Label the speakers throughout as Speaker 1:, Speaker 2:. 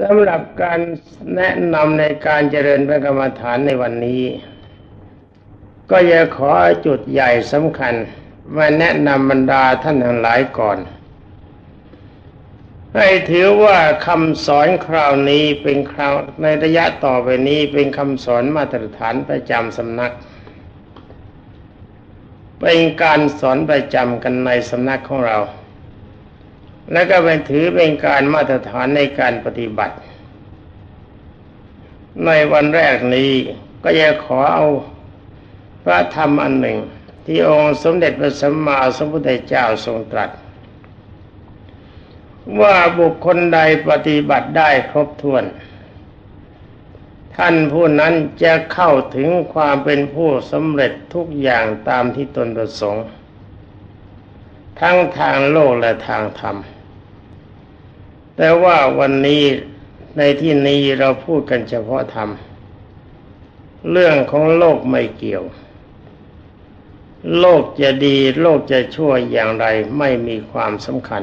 Speaker 1: สำหรับการแนะนำในการเจริญพระกรรมฐานในวันนี้ ก็จะขอจุดใหญ่สำคัญมาแนะนำบรรดาท่านทั้งหลายก่อน ให้ถือว่าคำสอนคราวนี้เป็นคราวในระยะต่อไปนี้เป็นคำสอนมาตรฐานประจำสำนัก เป็นการสอนประจำกันในสำนักของเรา และก็เป็นถือเป็นการมาตรฐานในการปฏิบัติ ในวันแรกนี้ก็จะขอเอาพระธรรมอันหนึ่ง ที่องค์สมเด็จพระสัมมาสัมพุทธเจ้าทรงตรัส ว่าบุคคลใดปฏิบัติได้ครบถ้วน ท่านผู้นั้นจะเข้าถึงความเป็นผู้สำเร็จทุกอย่างตามที่ตนประสงค์ ทั้งทางโลกและทางธรรม แต่ว่าวันนี้ในที่นี้เราพูดกันเฉพาะธรรม เรื่องของโลกไม่เกี่ยว โลกจะดี โลกจะชั่วอย่างไรไม่มีความสำคัญ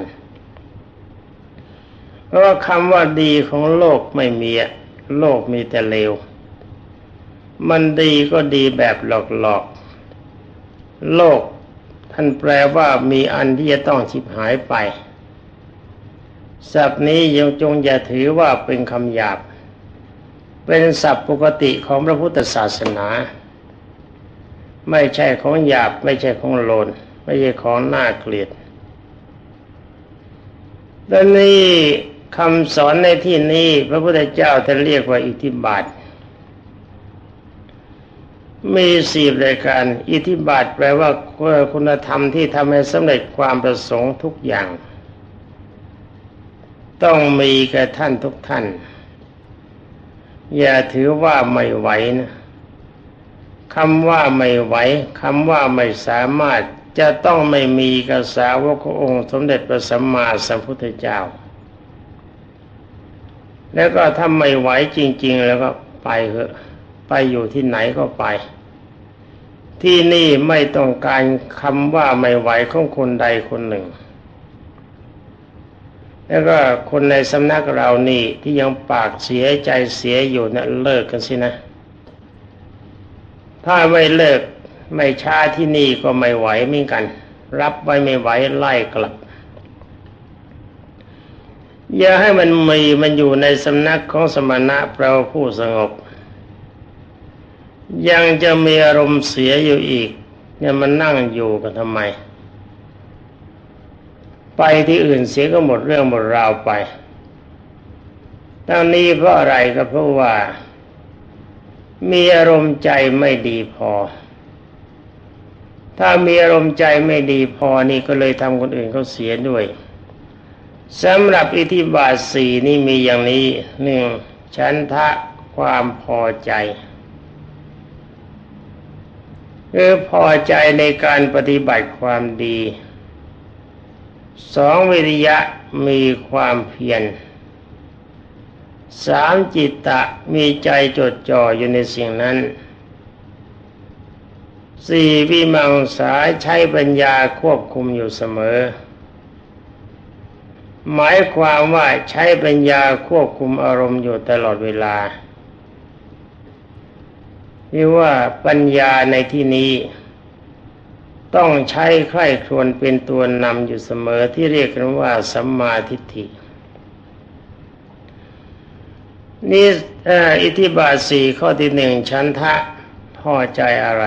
Speaker 1: เพราะว่าคำว่าดีของโลกไม่มี โลกมีแต่เลว มันดีก็ดีแบบหลอกๆ โลก ท่นแปลว่ามีอันที่จะต้องชิบหายไป ศัพท์นี้ยังจงอย่าถือว่าเป็นคำหยาบ เป็นศัพท์ปกติของพระพุทธศาสนา ไม่ใช่ของหยาบ ไม่ใช่ของโลน ไม่ใช่ของน่าเกลียดดังนี้คำสอนในที่นี้ พระพุทธเจ้าท่านเรียกว่าอิทธิบาท มีสี่รายการ อิทธิบาทแปลว่าคุณธรรมที่ทำให้สำเร็จความประสงค์ทุกอย่าง ต้องมีแก่ท่านทุกท่าน อย่าถือว่าไม่ไหวนะคำว่าไม่ไหวคำว่าไม่สามารถจะต้องไม่มีกษาวกองค์สมเด็จพระสัมมาสัมพุทธเจ้า แล้วก็ถ้าไม่ไหวจริง ๆ แล้วก็ไปเถอะ ไปอยู่ที่ไหนก็ไป ที่นี่ไม่ต้องการคำว่าไม่ไหวของคนใดคนหนึ่ง แล้วก็คนในสำนักเรานี่ที่ยังปากเสียใจเสียอยู่นะเลิกกันสินะ ถ้าไม่เลิกไม่ช้าที่นี่ก็ไม่ไหวเหมือนกัน รับไว้ไม่ไหวไล่กลับอย่าให้มันมีมันอยู่ในสำนักของสมณะแปล่าผู้สงบ ยังจะมีอารมณ์เสียอยู่อีก เนี่ยมันนั่งอยู่กันทำไม ไปที่อื่นเสียก็หมดเรื่องหมดราวไปทั้งนี้เพราะอะไรก็เพราะว่า มีอารมณ์ใจไม่ดีพอ ถ้ามีอารมณ์ใจไม่ดีพอนี่ก็เลยทำคนอื่นเขาเสียด้วยสำหรับอิทธิบาทสี่นี่มีอย่างนี้หนึ่งฉันทะความพอใจ คือพอใจในการปฏิบัติความดี สองวิริยะมีความเพียรสามจิตตะมีใจจดจ่ออยู่ในสิ่งนั้นสี่วิมังสาใช้ปัญญาควบคุมอยู่เสมอ หมายความว่าใช้ปัญญาควบคุมอารมณ์อยู่ตลอดเวลา ที่ว่าปัญญาในที่นี้ต้องใช้ใคร่ครวญเป็นตัวนำอยู่เสมอที่เรียกกันว่าสัมมาทิฏฐินี่อิทธิบาทสี่ข้อที่หนึ่งชันทะพอใจอะไร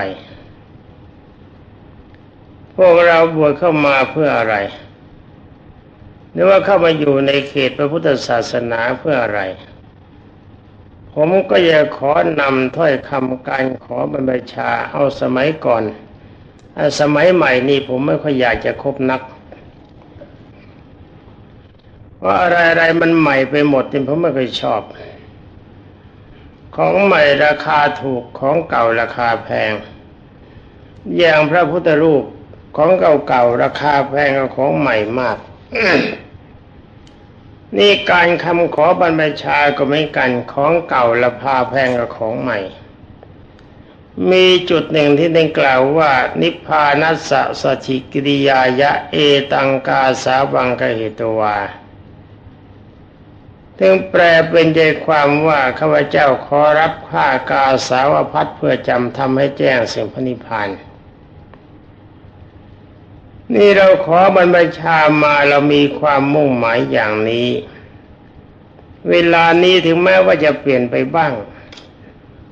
Speaker 1: พวกเราบวชเข้ามาเพื่ออะไร หรือว่าเข้ามาอยู่ในเขตพระพุทธศาสนาเพื่ออะไร ผมก็อยากขอนำถ้อยคำการขอบรรพชาเอาสมัยก่อนสมัยใหม่นี่ผมไม่ค่อยอยากจะคบนักเพราอะไรอะไรมันใหม่ไปหมดที่ผมไม่ค่อยชอบ ของใหม่ราคาถูกของเก่าราคาแพง อย่างพระพุทธรูปของเก่าๆราคาแพงกว่าของใหม่มาก นี่การคำขอบรรพชาก็ไม่กันของเก่าราคาแพงกว่าของใหม่ มีจุดหนึ่งที่ได้กล่าวว่า นิพพานัสสะสถิกิริยายะเอตังกาสาวังกเหตวาถึงแปลเป็นใจความว่าข้าพเจ้าขอรับข้ากาสาวพัดเพื่อจำทำให้แจ้งสิ่งพระนิพพาน นี่เราขอบรรพชามาเรามีความมุ่งหมายอย่างนี้ เวลานี้ถึงแม้ว่าจะเปลี่ยนไปบ้าง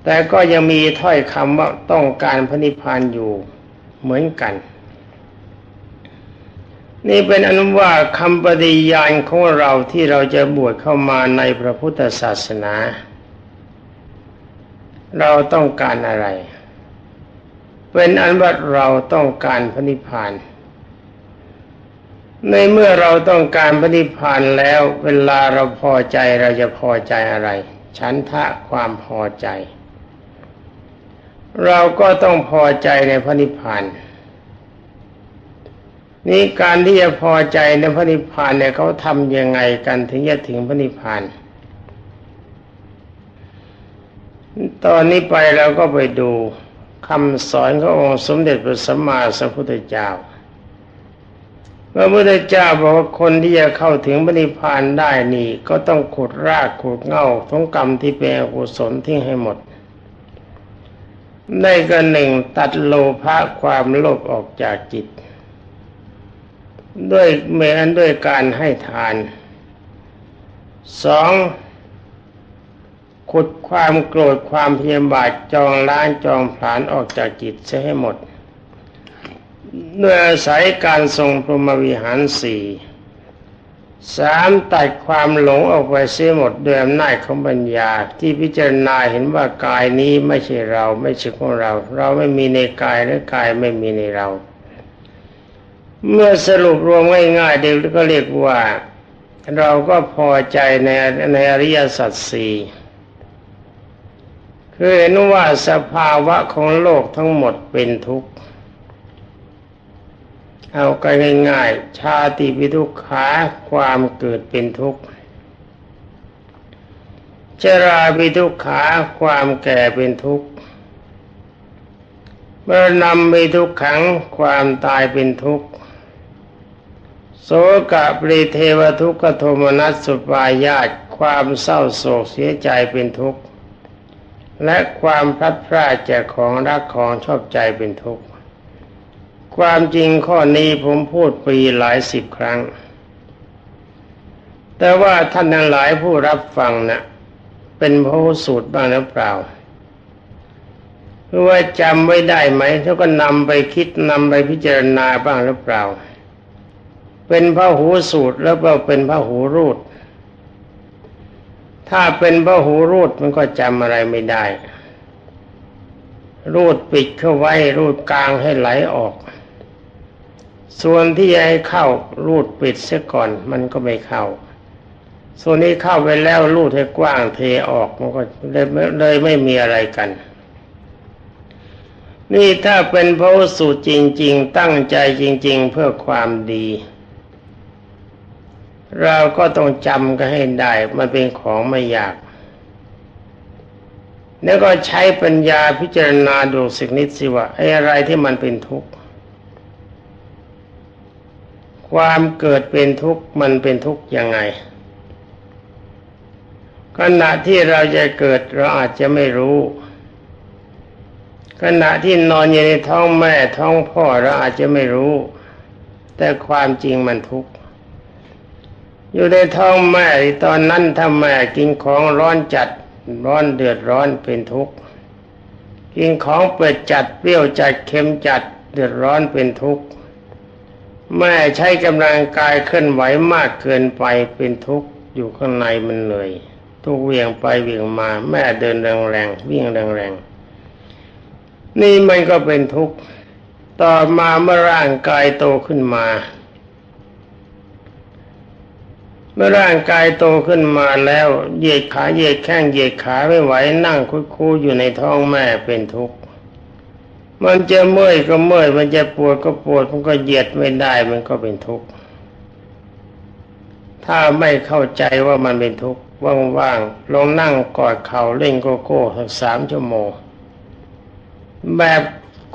Speaker 1: แต่ก็ยังมีถ้อยคำว่าต้องการพระนิพพานอยู่เหมือนกัน นี่เป็นอนุว่าคำปฏิญาณของเราที่เราจะบวชเข้ามาในพระพุทธศาสนา เราต้องการอะไร เป็นอันว่าเราต้องการพระนิพพาน ในเมื่อเราต้องการพระนิพพานแล้ว เวลาเราพอใจเราจะพอใจอะไร ฉันทะความพอใจ เราก็ต้องพอใจในพระนิพพานนี่การที่จะพอใจในพระนิพพานเนี่ยเขาทำยังไงกันถึงจะถึงพระนิพพานตอนนี้ไปเราก็ไปดูคำสอนขององค์สมเด็จพระสัมมาสัมพุทธเจ้า พระพุทธเจ้าบอกว่าคนที่จะเข้าถึงพระนิพพานได้นี่ ก็ต้องขุดรากขุดเง่าของกรรมที่เป็นอกุศลทิ้งให้หมด ได้ก็หนึ่งตัดโลภะความโลภออกจากจิต ด้วยเมือันด้วยการให้ทานสองขุดความโกรธความเพียาบาทจองล้างจองผลาญออกจากจิตเสียให้หมด ด้วยอาศัยการทรงพรหมวิหารสี่สามตัดความหลงออกไปเสียหมดด้วยอำนาจของปัญญาที่พิจารณาเห็นว่ากายนี้ไม่ใช่เราไม่ใช่ของเรา เราไม่มีในกายและกายไม่มีในเรา เมื่อสรุปรวมง่ายๆเด็กก็เรียกว่า เราก็พอใจในในอริยสัจสี่คือเห็นว่าสภาวะของโลกทั้งหมดเป็นทุกข์ เอากันง่ายๆ ชาติปิทุกขาความเกิดเป็นทุกข์ชราปิทุกขาความแก่เป็นทุกข์เมื่อนำปิทุกขังความตายเป็นทุกข์โสกะปริเทวทุกขโทมนัสสุปายาตความเศร้าโศกเสียใจเป็นทุกข์ และความพลัดพรากจากของรักของชอบใจเป็นทุกข์ ความจริงข้อนี้ผมพูดปีหลายสิบครั้ง แต่ว่าท่านทั้งหลายผู้รับฟังนะ่ะเป็นพระสูตรบ้างหรือเปล่าหรือว่าจำไว้ได้ไหมแล้วก็นำไปคิดนำไปพิจารณาบ้างหรือเปล่า เป็นพระหูสูตรแล้วก็เป็นพระหูรูด ถ้าเป็นพระหูรูดมันก็จำอะไรไม่ได้รูดปิดเข้าไว้รูดกลางให้ไหลออก ส่วนที่ให้เข้ารูดปิดเสียก่อนมันก็ไม่เข้า ส่วนนี้เข้าไปแล้วรูดให้กว้างเทออกมันก็เลยเลยไม่มีอะไรกัน นี่ถ้าเป็นพระสูตรจริง ๆ ตั้งใจจริง ๆ เพื่อความดี เราก็ต้องจำกันให้ได้มันเป็นของไม่ยากแล้วก็ใช้ปัญญาพิจารณาดูสักนิดสิว่าไอ้อะไรที่มันเป็นทุกข์ ความเกิดเป็นทุกข์มันเป็นทุกข์ยังไงขณะที่เราจะเกิดเราอาจจะไม่รู้ ขณะที่นอนอยู่ในท้องแม่ท้องพ่อเราอาจจะไม่รู้ แต่ความจริงมันทุกข์อยู่ในท้องแม่ตอนนั้นถ้าแม่กินของร้อนจัดร้อนเดือดร้อนเป็นทุกข์กินของเปิดจัดเปรี้ยวจัดเค็มจัดเดือดร้อนเป็นทุกข์ แม่ใช้กำลังกายเคลื่อนไหวมากเกินไปเป็นทุกข์อยู่ข้างในมันเหนื่อยทุกเวียงไปเวียงมา แม่เดินแรงๆวิ่งแรงๆนี่มันก็เป็นทุกข์ต่อมาเมื่อร่างกายโตขึ้นมา เมื่อร่างกายโตขึ้นมาแล้วเหยียดขาเหยียดแข้งเหยียดขาไม่ไหวนั่งคุดคูอยู่ในท้องแม่เป็นทุกข์ มันจะเมื่อยก็เมื่อย มันจะปวดก็ปวด มันก็เหยียดไม่ได้ มันก็เป็นทุกข์ ถ้าไม่เข้าใจว่ามันเป็นทุกข์ว่างๆลองนั่งกอดเข่าเล่นโกโก้สักสามชั่วโมง แบบ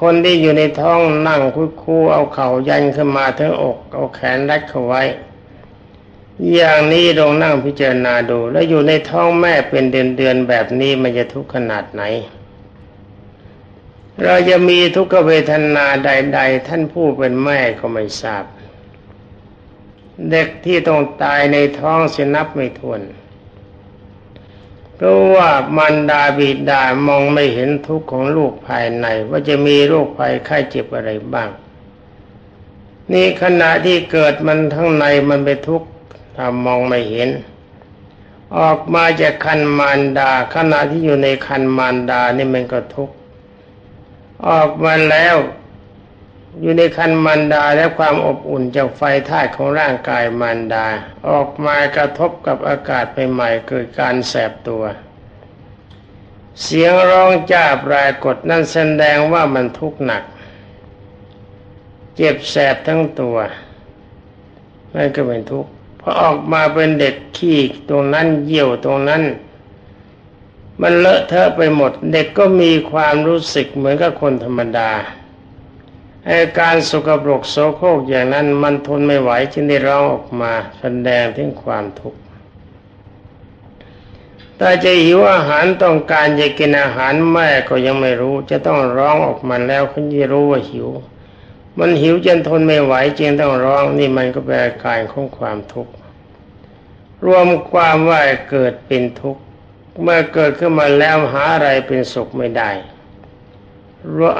Speaker 1: คนที่อยู่ในท้องนั่งคุยคูเอาเข่ายันขึ้นมาทั้งอก เอาแขนรัดเข้าไว้ อย่างนี้ลองนั่งพิจารณาดู แล้วอยู่ในท้องแม่เป็นเดือนๆแบบนี้มันจะทุกข์ขนาดไหน เราจะมีทุกขเวทนาใด ๆ ท่านผู้เป็นแม่ก็ไม่ทราบ เด็กที่ต้องตายในท้องเสยนับไม่ถ้วนเพราะว่ามันดาบิดามองไม่เห็นทุกข์ของลูกภายใน ว่าจะมีโรคภัยไข้เจ็บอะไรบ้าง นี่ขณะที่เกิดมันทั้งในมันไปทุกข์ถ้ามองไม่เห็น ออกมาจากคันมารดา ขณะที่อยู่ในคันมารดานี่มันก็ทุกข์ ออกมาแล้ว อยู่ในคันมารดาและความอบอุ่นจากไฟธาตุของร่างกายมารดา ออกมากระทบกับอากาศใหม่ๆเกิดการแสบตัว เสียงร้องจ้าปรากฏนั่นแสดงว่ามันทุกข์หนัก เจ็บแสบทั้งตัวนั่นก็เป็นทุกข์พอออกมาเป็นเด็กขี้ตรงนั้นเยี่ยวตรงนั้น มันเลอะเทอะไปหมด เด็กก็มีความรู้สึกเหมือนกับคนธรรมดาอาการสกปรกโสโครกอย่างนั้นมันทนไม่ไหวจึงได้ร้องออกมาแสดงถึงความทุกข์แต่จะหิวอาหารต้องการจะกินอาหารแม่ก็ยังไม่รู้ จะต้องร้องออกมาแล้วคุณจะรู้ว่าหิว มันหิวจนทนไม่ไหวจึงต้องร้องนี่มันก็เป็นอาการของความทุกข์รวมความว่าเกิดเป็นทุกข์ เมื่อเกิดขึ้นมาแล้วหาอะไรเป็นสุขไม่ได้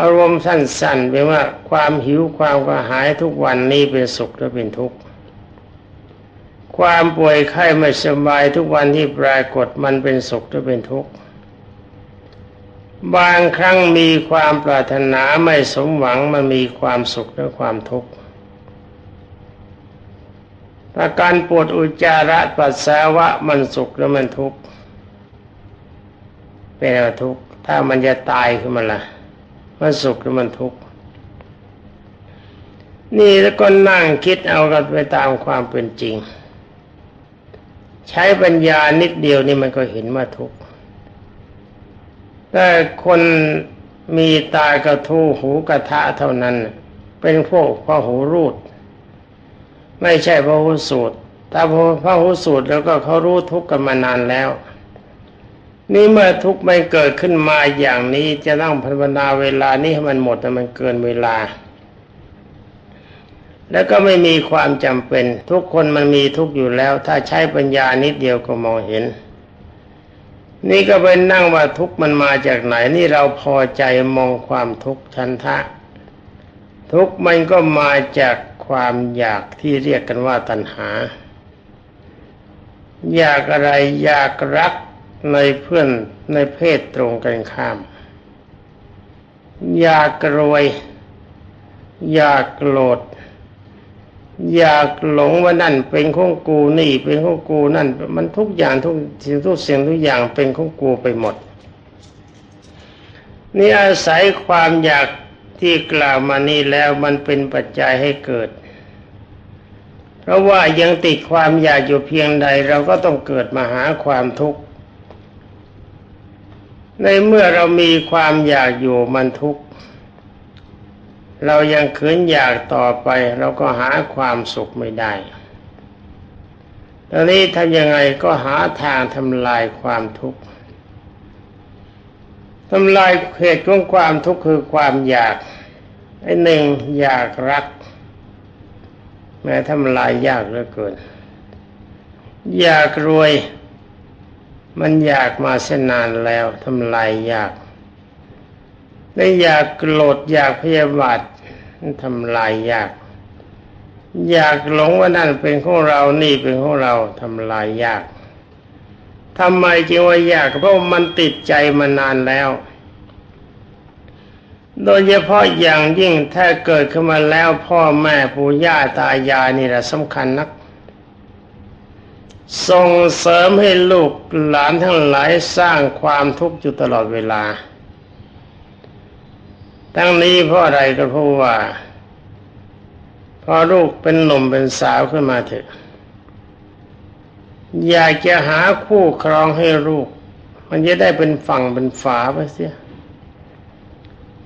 Speaker 1: อารมณ์สั้นๆเป็นว่าความหิวความกระหายทุกวันนี้เป็นสุขหรือเป็นทุกข์ความป่วยไข้ไม่สบายทุกวันที่ปรากฏมันเป็นสุขหรือเป็นทุกข์บางครั้งมีความปรารถนาไม่สมหวังมันมีความสุขหรือความทุกข์อาการปวดอุจจาระปัสสาวะมันสุขหรือมันทุกข์ เป็นทุกข์ ถ้ามันจะตายขึ้นมาละ่ะมันสุขหรือมันทุกข์ นี่แล้วก็นั่งคิดเอากันไปตามความเป็นจริง ใช้ปัญญานิดเดียวนี่มันก็เห็นว่าทุกข์แต่คนมีตากระทูหูกระทะเท่านั้น เป็นพวกพระหูรูด ไม่ใช่พระหูสูตรถ้าพระหูสูตรแล้วก็เขารู้ทุกข์กันมานานแล้ว นี่เมื่อทุกข์ไม่เกิดขึ้นมาอย่างนี้จะต้องภาวนาเวลานี้ให้มันหมดแต่มันเกินเวลา แล้วก็ไม่มีความจำเป็น ทุกคนมันมีทุกข์อยู่แล้ว ถ้าใช้ปัญญานิดเดียวก็มองเห็น นี่ก็เป็นนั่งว่าทุกข์มันมาจากไหน นี่เราพอใจมองความทุกข์ชันทะ ทุกข์มันก็มาจากความอยากที่เรียกกันว่าตัณหา อยากอะไรอยากรัก ในเพื่อนในเพศตรงกันข้าม อยากรวย อยากโกรธ อยากหลงว่านั่นเป็นของกูนี่ เป็นของกูนั่น มันทุกอย่างทุกสิ่งทุกสิ่งทุกอย่างเป็นของกูไปหมด นี่อาศัยความอยากที่กล่าวมานี่แล้วมันเป็นปัจจัยให้เกิด เพราะว่ายังติดความอยากอยู่เพียงใดเราก็ต้องเกิดมาหาความทุกข์ ในเมื่อเรามีความอยากอยู่มันทุกข์ เรายังขืนอยากต่อไป เราก็หาความสุขไม่ได้ตอนนี้ทำยังไงก็หาทางทำลายความทุกข์ทำลายเหตุของความทุกข์คือความอยากไอ้หนึ่งอยากรัก แม้ทำลายยากเหลือเกิน อยากรวย มันอยากมาเส้นนานแล้วทำลายยากและอยากโกรธอยากพยาบาททำลายยาก อยากหลงว่านั่นเป็นของเรานี่เป็นของเราทำลายยากทำไมจึงว่ายากเพราะมันติดใจมานานแล้ว โดยเฉพาะอย่างยิ่งถ้าเกิดขึ้นมาแล้วพ่อแม่ปู่ย่าตายายนี่แหละสำคัญนัก ส่งเสริมให้ลูกหลานทั้งหลายสร้างความทุกข์อยู่ตลอดเวลา ทั้งนี้เพราะอะไรก็เพราะว่า พอลูกเป็นหนุ่มเป็นสาวขึ้นมาเถอะ อยากจะหาคู่ครองให้ลูก มันจะได้เป็นฝั่งเป็นฝาไปเสีย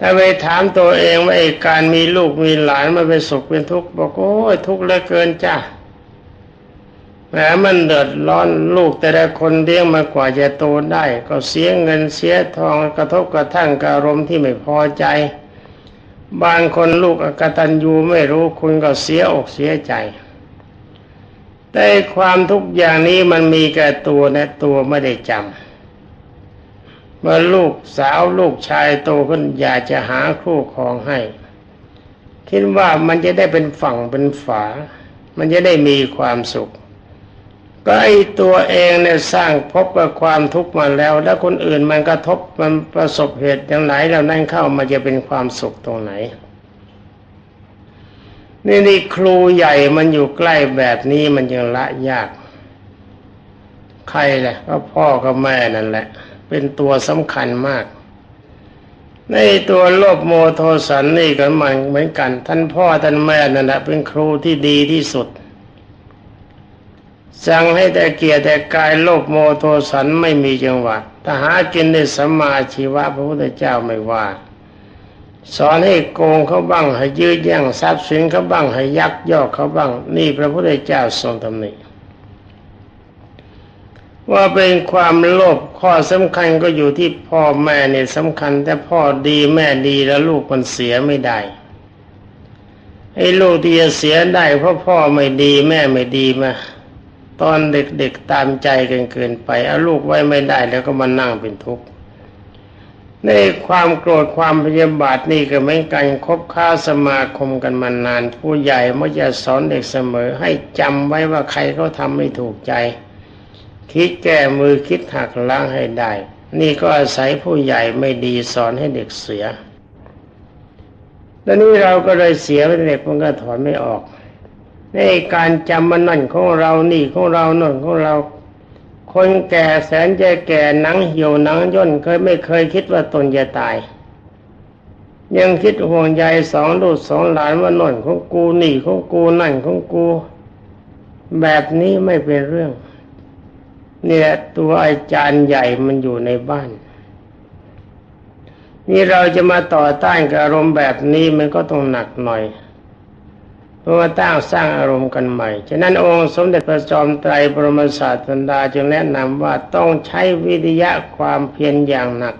Speaker 1: ถ้าไปถามตัวเองว่าไอ้การมีลูกมีหลานมันเป็นสุขเป็นทุกข์บอกโอ้ยทุกข์เหลือเกินจ้า แหมมันเดือดร้อนลูกแต่ละคนเลี้ยงมากว่าจะโตได้ ก็เสียเงินเสียทองกระทบกระทั่งกับอารมณ์ที่ไม่พอใจ บางคนลูกอกตัญญูไม่รู้คุณก็เสียอกเสียใจ แต่ความทุกอย่างนี้มันมีแก่ตัวนะตัวไม่ได้จำเมื่อลูกสาวลูกชายโตขึ้นอยากจะหาคู่ครองให้ คิดว่ามันจะได้เป็นฝั่งเป็นฝา มันจะได้มีความสุข ก็ไอตัวเองเนี่ยสร้างพบกับความทุกข์มาแล้ว แล้วคนอื่นมันกระทบมันประสบเหตุอย่างไหนแล้วนั่นเข้ามันจะเป็นความสุขตรงไหน นี่นี่ครูใหญ่มันอยู่ใกล้แบบนี้มันยังละยาก ใครแหละก็พ่อกับแม่นั่นแหละ เป็นตัวสำคัญมากในตัวโลภโมโทสันนี่ก็มันเหมือนกัน ท่านพ่อท่านแม่นั่นแหละเป็นครูที่ดีที่สุด สั่งให้แต่เกียรแต่กายโลภโมโทสันไม่มีจังหวะถ้าหากินได้สัมมาชีวะพระพุทธเจ้าไม่ว่า สอนให้โกงเขาบ้างให้ยืดแย่งทรัพย์สินเขาบ้างให้ยักยอกเขาบ้าง นี่พระพุทธเจ้าทรงตำหนิว่าเป็นความโลภข้อสำคัญก็อยู่ที่พ่อแม่เนี่ยสำคัญ แต่พ่อดีแม่ดีแล้วลูกมันเสียไม่ได้ไอ้ลูกที่จะเสียได้เพราะพ่อไม่ดีแม่ไม่ดีมา ตอนเด็กๆตามใจกันเกินไปเอาลูกไว้ไม่ได้แล้วก็มานั่งเป็นทุกข์ในความโกรธความพยาบาทนี่ก็เหมือนกันคบค้าสมาคมกันมานาน ผู้ใหญ่มักจะสอนเด็กเสมอ ให้จำไว้ว่าใครเขาทำไม่ถูกใจ คิดแก้มือคิดหักล้างให้ได้ นี่ก็อาศัยผู้ใหญ่ไม่ดีสอนให้เด็กเสียแล้วนี้เราก็เลยเสียไปเด็กมันก็ถอนไม่ออก ในการจำมันนั่นของเรานี่ของเราหน่นของเรา คนแก่แสนจะแก่หนังเหี่ยวหนังย่นเคยไม่เคยคิดว่าตนจะตาย ยังคิดห่วงใยสองลูกสองหลานว่าน่นของกูนี่ของกูนั่นของกู แบบนี้ไม่เป็นเรื่อง เนี่ยตัวอาจารย์ใหญ่มันอยู่ในบ้าน นี่เราจะมาต่อต้านกับอารมณ์แบบนี้มันก็ต้องหนักหน่อย เพราะว่าตั้งสร้างอารมณ์กันใหม่ ฉะนั้นองค์สมเด็จพระจอมไตรบรมศาสดาจึงแนะนำว่าต้องใช้วิทยะความเพียรอย่างหนัก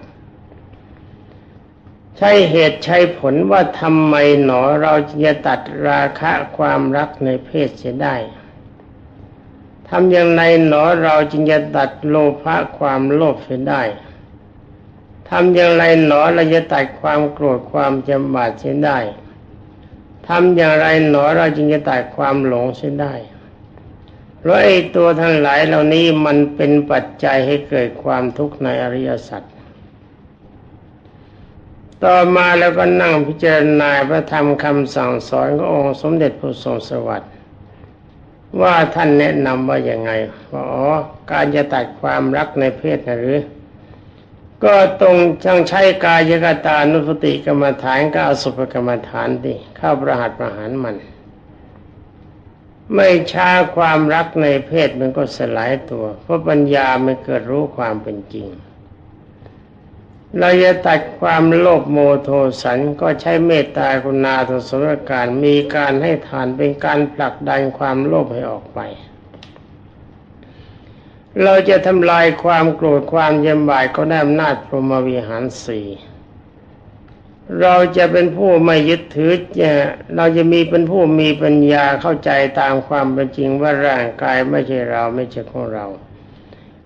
Speaker 1: ใช้เหตุใช้ผลว่าทำไมหนอเราจะตัดราคะความรักในเพศเสียได้ทำอย่างไรหนอเราจึงจะตัดโลภะความโลภเสียได้ทำอย่างไรหนอเราจะตัดความโกรธความจำบาดเสียได้ ทำอย่างไรหนอเราจึงจะตัดความหลงเสียได้เพราะไอ้ตัวทั้งหลายเหล่านี้มันเป็นปัจจัยให้เกิดความทุกข์ในอริยสัจต่อมาแล้วก็นั่งพิจารณาพระธรรมคำสั่งสอนขององค์สมเด็จพระทรงสวัสดิ์ว่าท่านแนะนำว่าอย่างไงว่าอ๋อการจะตัดความรักในเพศนะหรือ ก็ตรงจังใช้กายกตานุสติกรรมฐานก็อสุภกรรมฐานดิเข้าประหัตประหารมัน ไม่ช้าความรักในเพศมันก็สลายตัว เพราะปัญญาไม่เกิดรู้ความเป็นจริง เราจะตัดความโลภโมโทสันก็ใช้เมตตากรุณาทศรการมีการให้ทานเป็นการผลักดันความโลภให้ออกไป เราจะทำลายความโกรธความยำบายก็ได้อำนาจพรหมวิหารสี่เราจะเป็นผู้ไม่ยึดถือเราจะมีเป็นผู้มีปัญญาเข้าใจตามความเป็นจริงว่าร่างกายไม่ใช่เราไม่ใช่ของเรา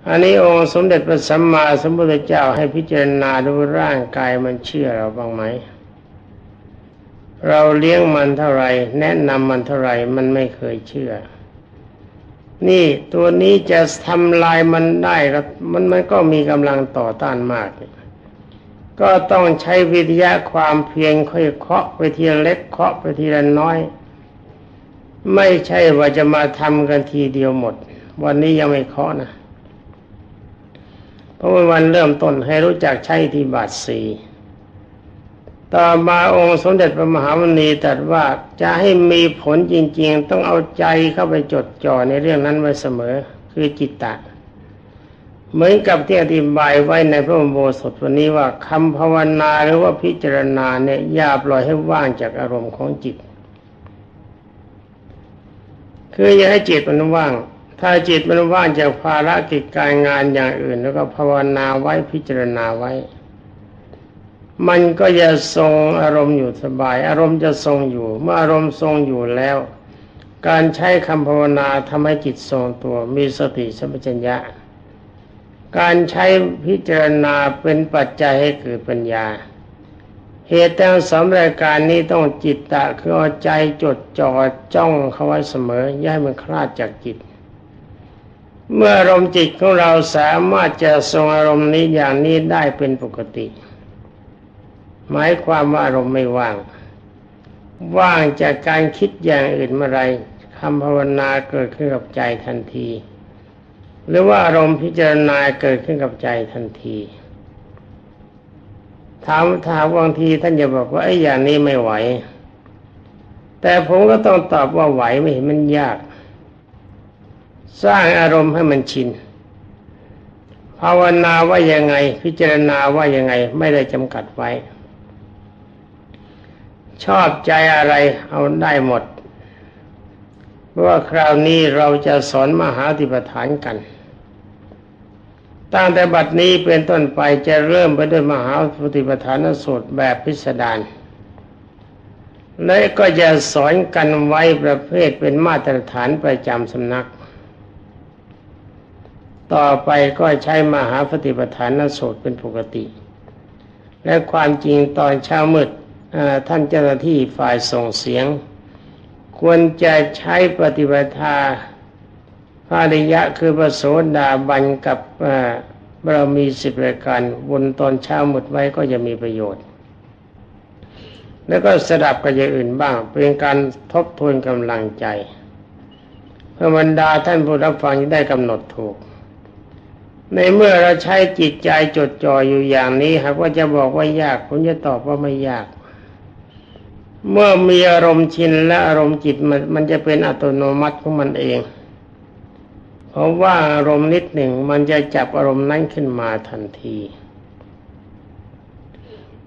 Speaker 1: อันนี้องค์สมเด็จพระสัมมาสัมพุทธเจ้าให้พิจารณาดูร่างกายมันเชื่อเราบ้างไหม เราเลี้ยงมันเท่าไหร่แนะนำมันเท่าไหร่มันไม่เคยเชื่อ นี่ตัวนี้จะทำลายมันได้มันมันก็มีกำลังต่อต้านมาก ก็ต้องใช้วิทยาความเพียรค่อยเคาะไปทีละเล็กเคาะไปทีละน้อย ไม่ใช่ว่าจะมาทำกันทีเดียวหมด วันนี้ยังไม่เคาะนะ เพราะว่าวันเริ่มต้นให้รู้จักใช้ที่บาทสี่ ต่อมาองค์สมเด็จพระมหามณีตรัสว่าจะให้มีผลจริง ๆ ต้องเอาใจเข้าไปจดจ่อในเรื่องนั้นไว้เสมอ คือจิตตะ เหมือนกับที่อธิบายไว้ในพระโมสถวันนี้ว่าคำภาวนาหรือว่าพิจารณาเนี่ยอย่าปล่อยให้ว่างจากอารมณ์ของจิต คืออย่าให้จิตมันว่าง ถ้าถ้าจิตมันว่างจากภารกิจการงานอย่างอื่น แล้วก็ภาวนาไว้พิจารณาไว้ มันก็จะทรงอารมณ์อยู่สบาย อารมณ์จะทรงอยู่ เมื่ออารมณ์ทรงอยู่แล้ว การใช้คำภาวนาทำให้จิตทรงตัวมีสติสัมปชัญญะ การใช้พิจารณาเป็นปัจจัยให้เกิดปัญญา เหตุแต่สำรายการนี้ต้องจิตตะคือเอาใจจดจ่อจ้องเข้าไว้เสมออย่าให้มันคลาดจากจิตเมื่ออารมณ์จิตของเราสามารถจะทรงอารมณ์นี้อย่างนี้ได้เป็นปกติ หมายความว่าอารมณ์ไม่ว่าง ว่างจากการคิดอย่างอื่นเมื่อไรคำภาวนาเกิดขึ้นกับใจทันที หรือว่าอารมณ์พิจารณาเกิดขึ้นกับใจทันที ถามถามบางทีท่านจะบอกว่าไอ้อย่างนี้ไม่ไหว แต่ผมก็ต้องตอบว่าไหวไม่เห็นมันยาก สร้างอารมณ์ให้มันชินภาวนาว่ายังไง พิจารณาว่ายังไงไม่ได้จำกัดไว้ ชอบใจอะไรเอาได้หมด เพราะว่าคราวนี้เราจะสอนมหาติปฐานกัน ตั้งแต่บัดนี้เป็นต้นไปจะเริ่มไปด้วยมหาปฏิปทานสูตรแบบพิสดารและก็จะสอนกันไว้ประเภทเป็นมาตรฐานประจำสำนัก ต่อไปก็ใช้มหาปฏิปทานนสูตรเป็นปกติ และความจริงตอนเช้ามืด ท่านเจ้าหน้าที่ฝ่ายส่งเสียง ควรจะใช้ปฏิปทาภาริยะคือประโสดาบันกับบารมีสิบรายการบนตอนเช้าหมดไว้ก็จะมีประโยชน์ แล้วก็สดับกับอย่างอื่นบ้าง เป็นการทบทวนกำลังใจเพื่อบรรดาท่านผู้รับฟังจะได้กำหนดถูก ในเมื่อเราใช้จิตใจจดจ่ออยู่อย่างนี้หากว่าจะบอกว่ายากผมจะตอบว่าไม่ยาก เมื่อมีอารมณ์ชินและอารมณ์จิตมันมันจะเป็นอัตโนมัติของมันเอง เพราะว่าอารมณ์นิดหนึ่งมันจะจับอารมณ์นั้นขึ้นมาทันที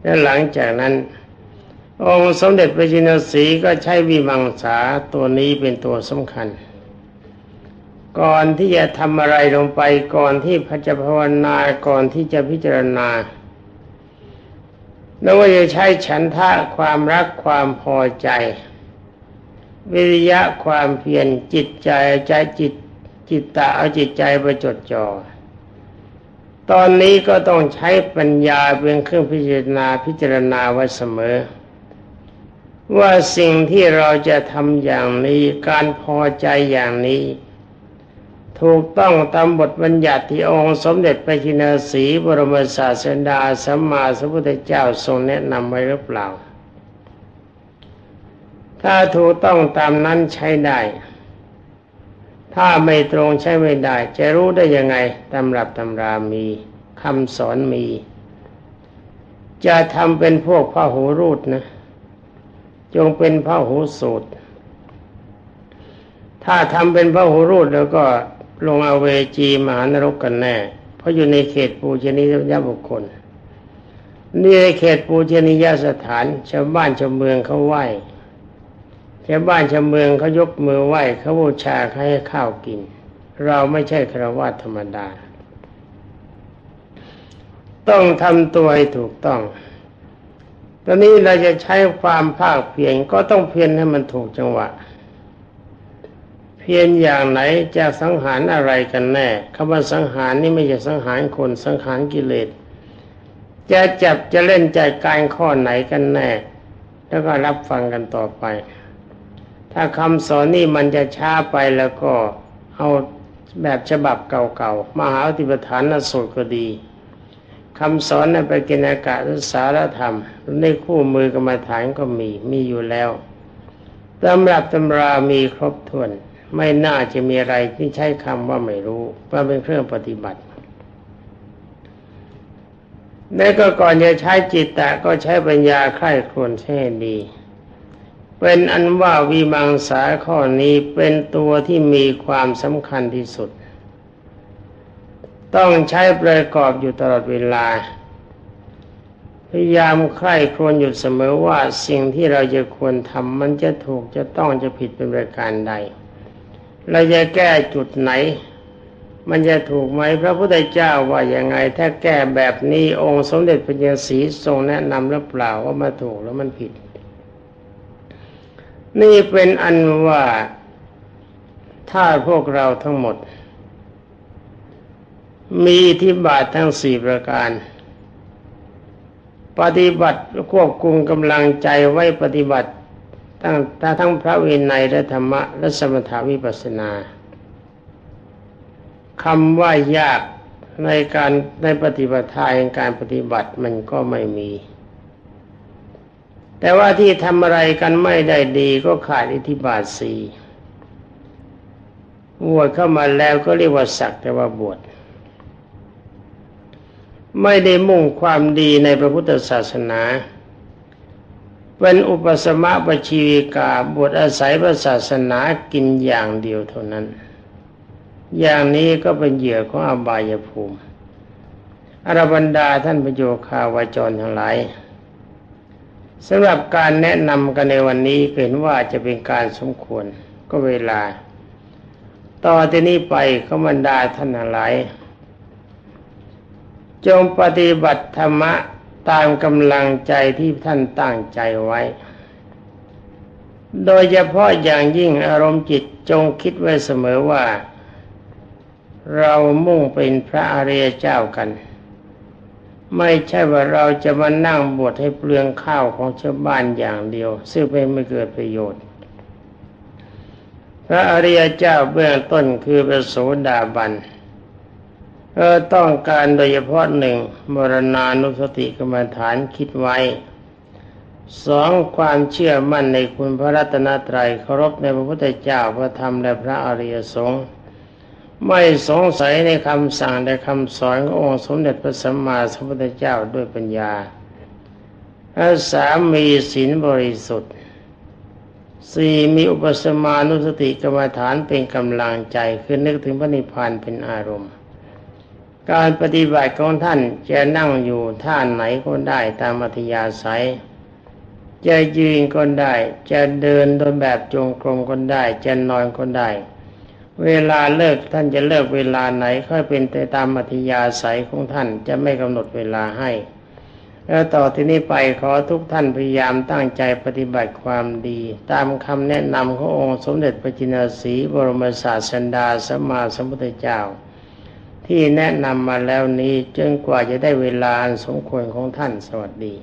Speaker 1: และหลังจากนั้น องค์สมเด็จพระจินสีก็ใช้วิมังสาตัวนี้เป็นตัวสำคัญ ก่อนที่จะทำอะไรลงไปก่อนที่พระจะภาวนาก่อนที่จะพิจารณา แล้วว่าจะใช้ฉันทะความรักความพอใจ วิริยะความเพียรจิตใจใจจิตจิตตาเอาจิตใจไปจดจอ่อตอนนี้ก็ต้องใช้ปัญญาเป็นเครื่องพิจารณาพิจารณาไว้เสมอ ว่าสิ่งที่เราจะทำอย่างนี้การพอใจอย่างนี้ ถูกต้องตามบทบัญญัติที่องค์สมเด็จพระจินสีบรมศาสดาสัมมาสัมพุทธเจ้าทรงแนะนำไว้หรือเปล่า ถ้าถูกต้องตามนั้นใช้ได้ ถ้าไม่ตรงใช้ไม่ได้ จะรู้ได้ยังไงตำรับตำรามีคำสอนมี จะทำเป็นพวกพระหูรูดนะ จงเป็นพระหูสูตร ถ้าทำเป็นพระหูรูดแล้วก็ ลงอเวจีมหานรกกันแน่ เพราะอยู่ในเขตปูชนียบุคคลนี่ในเขตปูชนียสถานชาวบ้านชาวเมืองเขาไหว้ชาวบ้านชาวเมืองเขายกมือไหว้เขาบูชาเขาให้ข้าวกิน เราไม่ใช่ครวญธรรมดา ต้องทำตัวให้ถูกต้องตอนนี้เราจะใช้ความภาคเพียรก็ต้องเพียรให้มันถูกจังหวะ พียรอย่างไหนจะสังหารอะไรกันแน่คำว่าสังหารนี่ไม่ใช่สังหารคนสังหารกิเลส จะจับจะเล่นใจการข้อไหนกันแน่ แล้วก็รับฟังกันต่อไป ถ้าคำสอนนี่มันจะช้าไปแล้วก็เอาแบบฉบับเก่าๆมหาติปฐานนสูตรก็ดีคำสอนนั้นไปกินอากาศสารธรรมในคู่มือกรรมฐานก็มีมีอยู่แล้วตำรับตำรามีครบถ้วน ไม่น่าจะมีอะไรที่ใช้คำว่าไม่รู้ว่าเป็นเครื่องปฏิบัติและก็ก่อนจะใช้จิตตะก็ใช้ปัญญาไข้ครวนแช่ดี เป็นอันว่าวิมังสาข้อนี้เป็นตัวที่มีความสำคัญที่สุด ต้องใช้ประกอบอยู่ตลอดเวลา พยายามใคร่ครวญอยู่เสมอว่าสิ่งที่เราจะควรทำมันจะถูกจะต้องจะผิดเป็นประการใด เราจะแก้จุดไหน มันจะถูกไหมพระพุทธเจ้าว่ายังไง ถ้าแก้แบบนี้องค์สมเด็จพระเจ้าศรีทรงแนะนำหรือเปล่าว่ามาถูกแล้วมันผิด นี่เป็นอันว่าถ้าพวกเราทั้งหมด มีที่บาททั้งสี่ประการ ปฏิบัติควบคุมกำลังใจไว้ปฏิบัติ ตั้งทั้งพระวินัยและธรรมะและสมถาวิปัสนาคำว่ายากในการในปฏิบัติทายการปฏิบัติมันก็ไม่มี แต่ว่าที่ทำอะไรกันไม่ได้ดีก็ขาดอิทธิบาทสีบวชเข้ามาแล้วก็เรียกว่าสักแต่ว่าบวชไม่ได้มุ่งความดีในพระพุทธศาสนา เป็นอุปสมะปชีวิกาบวชอาศัยพระศาสนากินอย่างเดียวเท่านั้น อย่างนี้ก็เป็นเหยื่อของอบายภูมิอรบันดาท่านประโยคาวาจรทั้งหลายสำหรับการแนะนำกันในวันนี้เห็นว่าจะเป็นการสมควรก็เวลา ต่อที่นี้ไปก็บรรดาท่านทั้งหลาย จงปฏิบัติธรรมะ ตามกำลังใจที่ท่านตั้งใจไว้ โดยเฉพาะอย่างยิ่งอารมณ์จิตจงคิดไว้เสมอว่า เรามุ่งเป็นพระอริยเจ้ากัน ไม่ใช่ว่าเราจะมานั่งบวชให้เปลืองข้าวของชาวบ้านอย่างเดียว ซึ่งเป็นไม่เกิดประโยชน์ พระอริยเจ้าเบื้องต้นคือพระโสดาบัน เออต้องการโดยเฉพาะหนึ่งมรณานุสติกรรมฐานคิดไว้สองความเชื่อมั่นในคุณพระรัตนตรัยเคารพในพระพุทธเจ้าพระธรรมและพระอริยสงฆ์ไม่สงสัยในคำสั่งและคำสอนขององค์สมเด็จพระสัมมาสัมพุทธเจ้าด้วยปัญญาสามมีศีลบริสุทธิ์สี่มีอุปสมานุสติกรรมฐานเป็นกำลังใจคือนึกถึงพระนิพพานเป็นอารมณ์ การปฏิบัติของท่านจะนั่งอยู่ท่าไหนก็ได้ตามอัธยาศัย จะยืนก็ได้ จะเดินโดยแบบจงกรมก็ได้ จะนอนก็ได้ เวลาเลิกท่านจะเลิกเวลาไหนค่อยเป็นไปตามอัธยาศัยของท่านจะไม่กำหนดเวลาให้ แล้วต่อที่นี้ไปขอทุกท่านพยายามตั้งใจปฏิบัติความดี ตามคำแนะนำขององค์สมเด็จพระจินสีบรมศาสดาสัมมาสัมพุทธเจ้า ที่แนะนำมาแล้วนี้จนกว่าจะได้เวลาสมควรของท่านสวัสดี